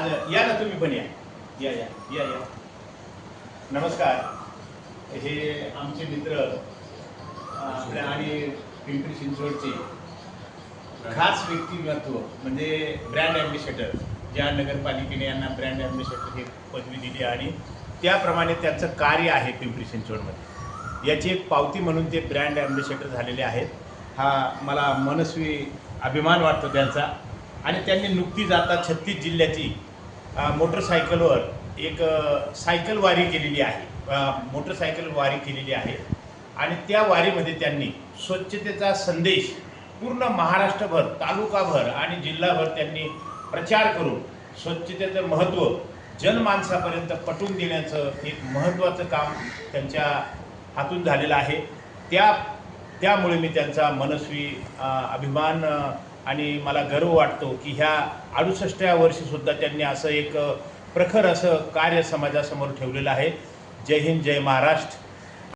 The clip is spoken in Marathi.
आलं या ना तुम्ही पण या. या या या या. नमस्कार. हे आमचे मित्र आपल्या आणि पिंपरी चिंचवडचे खास व्यक्तिमत्व म्हणजे ब्रँड ॲम्बेसेडर ज्या नगरपालिकेने यांना ब्रँड ॲम्बेसेडर ही पदवी दिली आणि त्याप्रमाणे त्यांचं कार्य आहे पिंपरी चिंचवडमध्ये. याची एक पावती म्हणून ते ब्रँड ॲम्बेसेडर झालेले आहेत. हा मला मनस्वी अभिमान वाटतो त्यांचा. आणि त्यांनी नुकतीच आता छत्तीस जिल्ह्याची मोटरसायकलवर एक सायकल वारी केलेली आहे. मोटरसायकल वारी केलेली आहे. आणि त्या वारीमध्ये त्यांनी स्वच्छतेचा संदेश पूर्ण महाराष्ट्रभर तालुकाभर आणि जिल्हाभर त्यांनी प्रचार करून स्वच्छतेचं महत्त्व जनमानसापर्यंत पटवून देण्याचं एक महत्त्वाचं काम त्यांच्या हातून झालेलं आहे. त्या त्यामुळे मी त्यांचा मनस्वी अभिमान आणि मला गर्व वाटतो की ह्या अडुसष्टव्या वर्षीसुद्धा त्यांनी असं एक प्रखर असं कार्य समाजासमोर ठेवलेलं आहे. जय हिंद जय महाराष्ट्र.